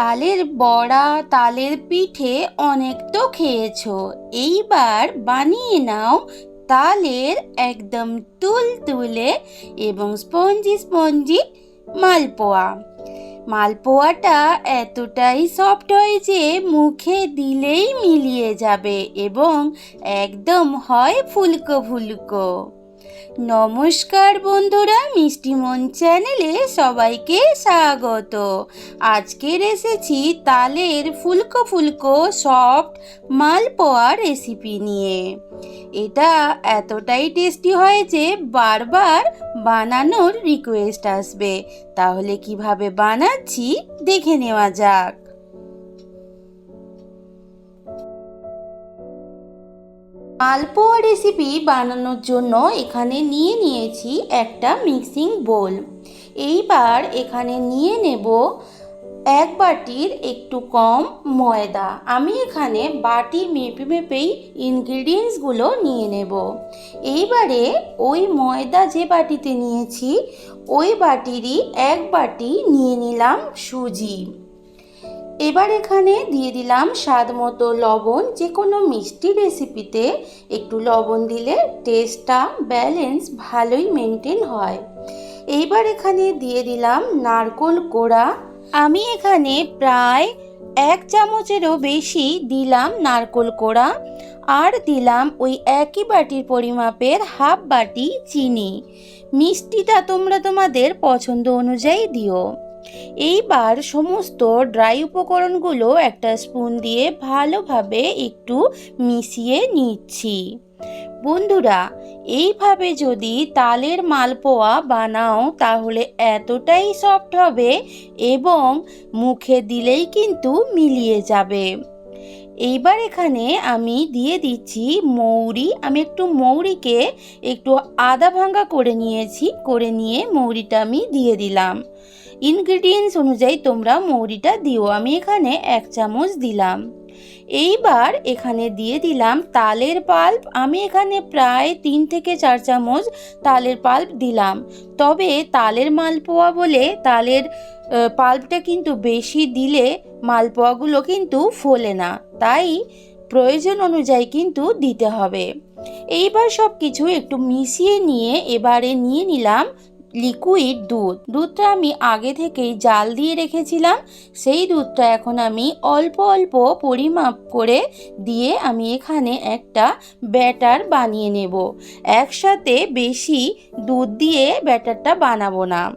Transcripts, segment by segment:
তালের বড়া, তালের পিঠে অনেক তো খেয়েছো। এইবার বানিয়ে নাও তালের একদম তুলতুলে এবং স্পঞ্জি স্পঞ্জি মালপোয়া। মালপোয়াটা এতটাই সফট হয় যে মুখে দিলেই মিলিয়ে যাবে এবং একদম হয় ফুলকো ফুলকো। নমস্কার বন্ধুরা মিষ্টিমন চ্যানেলে সবাইকে স্বাগত। আজকের এসেছি তালের ফুলকো ফুলকো সফট মালপোয়া রেসিপি নিয়ে। এটা এতটাই টেস্টি হয় যে বারবার বানানোর রিকোয়েস্ট আসবে। তাহলে কীভাবে বানাচ্ছি দেখে নেওয়া যাক। মালপোয়া রেসিপি বানানোর জন্য এখানে নিয়ে নিয়েছি একটা মিক্সিং বোল এইবার এখানে নিয়ে নেব এক বাটির একটু কম ময়দা। আমি এখানে বাটি মেপে মেপেই ইনগ্রিডিয়েন্টসগুলো নিয়ে নেব। এইবারে ওই ময়দা যে বাটিতে নিয়েছি, ওই বাটিরই এক বাটি নিয়ে নিলাম সুজি। এবার এখানে দিয়ে দিলাম স্বাদ মতো লবণ যে কোনো মিষ্টি রেসিপিতে। একটু লবণ দিলে টেস্টটা ব্যালেন্স ভালোই মেনটেন হয়। এইবার এখানে দিয়ে দিলাম নারকোল কোড়া। আমি এখানে প্রায় এক চামচেরও বেশি দিলাম নারকোল কোড়া আর দিলাম ওই একই বাটির পরিমাপের হাফ বাটি চিনি। মিষ্টিটা তোমরা তোমাদের পছন্দ অনুযায়ী দিও। এইবার সমস্ত ড্রাই উপকরণগুলো একটা স্পুন দিয়ে ভালোভাবে একটু মিশিয়ে নিচ্ছি। বন্ধুরা, এইভাবে যদি তালের মালপোয়া বানাও তাহলে এতটাই সফট হবে এবং মুখে দিলেই কিন্তু মিলিয়ে যাবে। এইবার এখানে আমি দিয়ে দিচ্ছি মৌরি। আমি একটু মৌরিকে একটু আদা ভাঙ্গা করে নিয়েছি, করে নিয়ে মৌরিটা আমি দিয়ে দিলাম। ইনগ্রিডিয়েন্টস অনুযায়ী তোমরা মৌরিটা দিও। আমি এখানে এক চামচ দিলাম। এইবার এখানে দিয়ে দিলাম তালের পাল্প। আমি এখানে প্রায় তিন থেকে চার চামচ তালের পাল্প দিলাম। তবে তালের মালপোয়া বলে তালের পাল্পটা কিন্তু বেশি দিলে মালপোয়াগুলো কিন্তু ফোলে না। তাই প্রয়োজন অনুযায়ী কিন্তু দিতে হবে। এইবার সব কিছু একটু মিশিয়ে নিয়ে এবারে নিয়ে নিলাম লিকুইড দুধ। দুধটা আমি আগে থেকেই জাল দিয়ে রেখেছিলাম। সেই দুধটা এখন আমি অল্প অল্প পরিমাপ করে দিয়ে আমি এখানে একটা ব্যাটার বানিয়ে নেব। একসাথে বেশি দুধ দিয়ে ব্যাটারটা বানাবো না।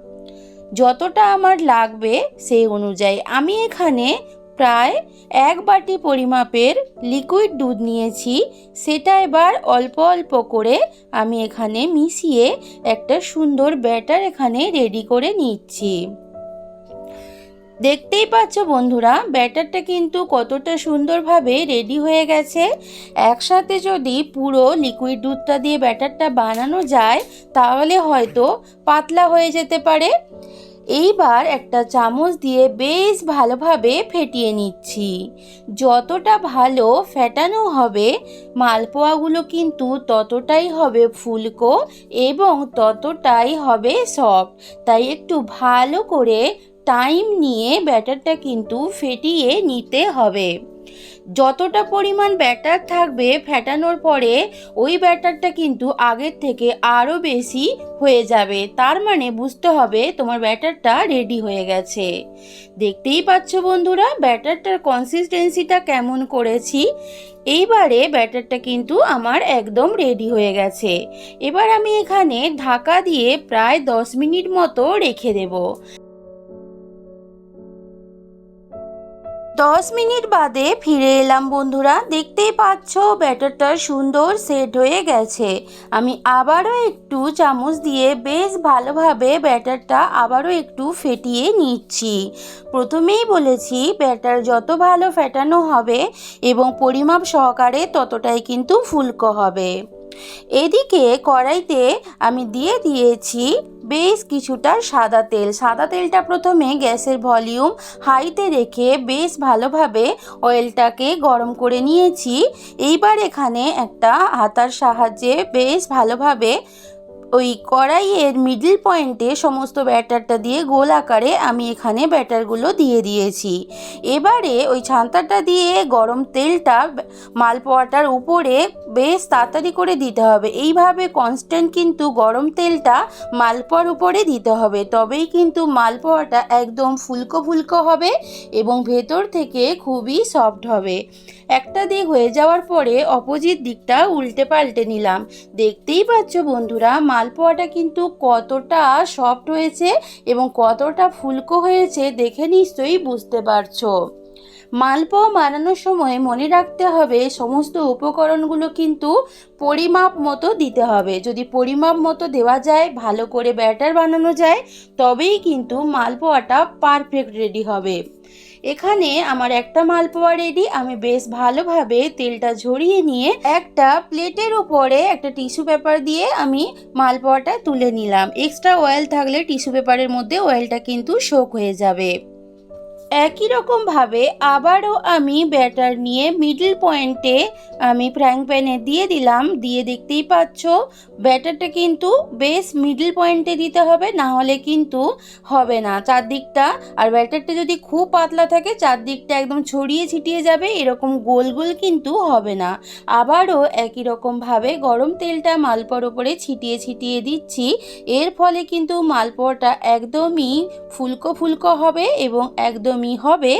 যতটা আমার লাগবে সেই অনুযায়ী আমি এখানে প্রায় এক বাটি পরিমাপের লিকুইড দুধ নিয়েছি। সেটা এবার অল্প অল্প করে আমি এখানে মিশিয়ে একটা সুন্দর ব্যাটার এখানে রেডি করে নিচ্ছি। দেখতেই পাচ্ছ বন্ধুরা, ব্যাটারটা কিন্তু কতটা সুন্দরভাবে রেডি হয়ে গেছে। একসাথে যদি পুরো লিকুইড দুধটা দিয়ে ব্যাটারটা বানানো যায়, তাহলে হয়তো পাতলা হয়ে যেতে পারে। এইবার একটা চামচ দিয়ে বেশ ভালোভাবে ফেটিয়ে নিচ্ছি। যতটা ভালো ফেটানো হবে, মালপোয়াগুলো কিন্তু ততটাই হবে ফুলকো এবং ততটাই হবে সফট। তাই একটু ভালো করে টাইম নিয়ে ব্যাটারটা কিন্তু ফেটিয়ে নিতে হবে। যতটা পরিমাণ ব্যাটার থাকবে ফেটানোর পরে ওই ব্যাটারটা কিন্তু আগের থেকে আরও বেশি হয়ে যাবে। তার মানে বুঝতে হবে তোমার ব্যাটারটা রেডি হয়ে গেছে। দেখতেই পাচ্ছ বন্ধুরা, ব্যাটারটার কনসিস্টেন্সিটা কেমন করেছি? এইবারে ব্যাটারটা কিন্তু আমার একদম রেডি হয়ে গেছে। এবার আমি এখানে ঢাকা দিয়ে প্রায় দশ মিনিট মতো রেখে দেবো। দশ মিনিট বাদে ফিরে এলাম বন্ধুরা। দেখতেই পাচ্ছ, ব্যাটারটা সুন্দর সেট হয়ে গেছে। আমি আবারও একটু চামচ দিয়ে বেশ ভালোভাবে ব্যাটারটা আবারও একটু ফেটিয়ে নিচ্ছি। প্রথমেই বলেছি, ব্যাটার যত ভালো ফেটানো হবে এবং পরিমাপ সহকারে ততটাই কিন্তু ফুলকো হবে। এদিকে কড়াইতে আমি দিয়ে দিয়েছি বেশ কিছুটা সাদা তেল। সাদা তেলটা প্রথমে গ্যাসের ভলিউম হাইতে রেখে বেশ ভালোভাবে অয়েলটাকে গরম করে নিয়েছি। এইবার এখানে একটা হাতার সাহায্যে বেশ ভালোভাবে ওই কড়াইয়ের মিডল পয়েন্টে সমস্ত ব্যাটারটা দিয়ে গোল আকারে আমি এখানে ব্যাটারগুলো দিয়ে দিয়েছি। এবারে ওই ছান্তাটা দিয়ে গরম তেলটা মালপোয়াটার উপরে বেশ তাড়াতাড়ি করে দিতে হবে। এইভাবে কনস্ট্যান্ট কিন্তু গরম তেলটা মালপোয়ার উপরে দিতে হবে। তবেই কিন্তু মালপোয়াটা একদম ফুলকো ফুলকো হবে এবং ভেতর থেকে খুবই সফট হবে। একটা দিক হয়ে যাওয়ার পরে অপোজিট দিকটা উল্টে পাল্টে নিলাম। দেখতেই পাচ্ছ বন্ধুরা মালপোয়াটা কিন্তু কতটা সফট হয়েছে এবং কতটা ফুলকো হয়েছে দেখে নিশ্চয়ই বুঝতে পারছ। মালপোয়া বানানোর সময় মনে রাখতে হবে সমস্ত উপকরণগুলো কিন্তু পরিমাপ মতো দিতে হবে। যদি পরিমাপ মতো দেওয়া যায়, ভালো করে ব্যাটার বানানো যায়, তবেই কিন্তু মালপোয়াটা পারফেক্ট রেডি হবে। এখানে আমার একটা মালপোয়া রেডি আমি বেশ ভালোভাবে তেলটা ঝরিয়ে নিয়ে একটা প্লেটের উপরে একটা টিস্যু পেপার দিয়ে আমি মালপোয়াটা তুলে নিলাম। এক্সট্রা অয়েল থাকলে টিস্যু পেপারের মধ্যে অয়েলটা কিন্তু শোক হয়ে যাবে। একই রকমভাবে আবারও আমি ব্যাটার নিয়ে মিডল পয়েন্টে আমি ফ্র্যাং প্যানে দিয়ে দিলাম, দিয়ে দেখতেই পাচ্ছ ব্যাটারটা কিন্তু বেশ মিডল পয়েন্টে দিতে হবে, না হলে কিন্তু হবে না। চারদিকটা, আর ব্যাটারটা যদি খুব পাতলা থাকে, চারদিকটা একদম ছড়িয়ে ছিটিয়ে যাবে, এরকম গোল গোল কিন্তু হবে না। আবারও একই রকমভাবে গরম তেলটা মালপোয়ার ওপরে ছিটিয়ে ছিটিয়ে দিচ্ছি, এর ফলে কিন্তু মালপোয়াটা একদমই ফুলকো ফুলকো হবে এবং একদমই হবে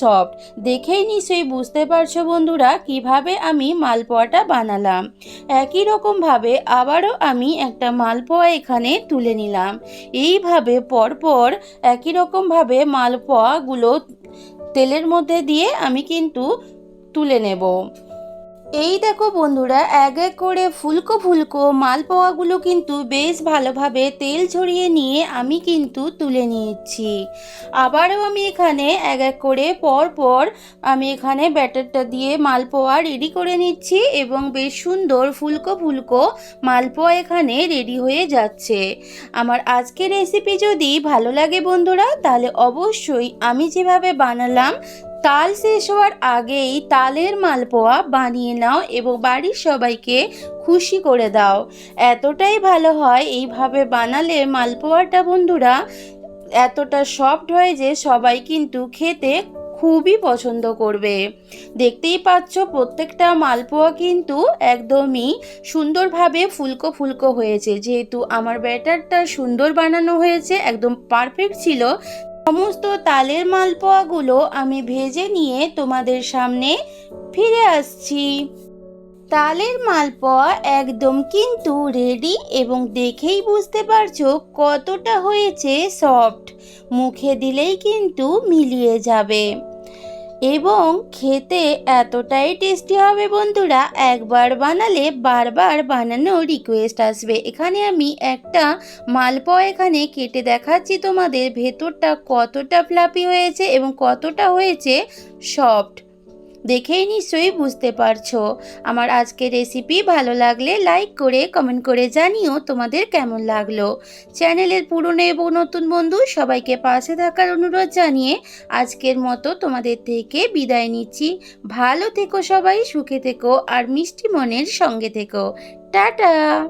সফট। দেখেই নিশ্চয়ই বুঝতে পারছ বন্ধুরা কীভাবে আমি মালপোয়াটা বানালাম। একই রকমভাবে আবারও আমি একটা মালপোয়া এখানে তুলে নিলাম। এইভাবে পরপর একই রকমভাবে মালপোয়াগুলো তেলের মধ্যে দিয়ে আমি কিন্তু তুলে নেব। এই দেখো বন্ধুরা, এক এক করে ফুলকো ফুলকো মালপোয়াগুলো কিন্তু বেশ ভালোভাবে তেল ছড়িয়ে নিয়ে আমি কিন্তু তুলে নিয়েছি। আবারও আমি এখানে এক এক করে পর পর আমি এখানে ব্যাটারটা দিয়ে মালপোয়া রেডি করে নিচ্ছি এবং বেশ সুন্দর ফুলকো ফুলকো মালপোয়া এখানে রেডি হয়ে যাচ্ছে। আমার আজকের রেসিপি যদি ভালো লাগে বন্ধুরা, তাহলে অবশ্যই আমি যেভাবে বানালাম তাল শেষ হওয়ার আগেই তালের মালপোয়া বানিয়ে নাও এবং বাড়ির সবাইকে খুশি করে দাও। এতটাই ভালো হয় এইভাবে বানালে মালপোয়াটা বন্ধুরা এতটা সফট হয় যে সবাই কিন্তু খেতে খুবই পছন্দ করবে। দেখতেই পাচ্ছ প্রত্যেকটা মালপোয়া কিন্তু একদমই সুন্দরভাবে ফুলকো ফুলকো হয়েছে। যেহেতু আমার ব্যাটারটা সুন্দর বানানো হয়েছে, একদম পারফেক্ট ছিল সমস্ত তালের মালপোয়াগুলো আমি ভেজে নিয়ে তোমাদের সামনে ফিরে আসছি। তালের মালপোয়া একদম কিন্তু রেডি এবং দেখেই বুঝতে পারছ কতটা হয়েছে সফট মুখে দিলেই কিন্তু মিলিয়ে যাবে। এবং খেতে এতটাই টেস্টি হবে বন্ধুরা, একবার বানালে বারবার বানানো রিকোয়েস্ট আসবে। এখানে আমি একটা মালপোয়া এখানে কেটে দেখাচ্ছি তোমাদের, ভেতরটা কতটা ফ্লাপি হয়েছে এবং কতটা হয়েছে সফট দেখেই নিশ্চয়ই বুঝতে পারছ। আমার আজকের রেসিপি ভালো লাগলে লাইক করে কমেন্ট করে জানিও তোমাদের কেমন লাগল। চ্যানেলের পুরনো এবং নতুন বন্ধু সবাইকে পাশে থাকার অনুরোধ জানিয়ে আজকের মতো তোমাদের থেকে বিদায় নিচ্ছি। ভালো থেকো সবাই, সুখে থেকো আর মিষ্টি মনের সঙ্গে থেকো। টাটা!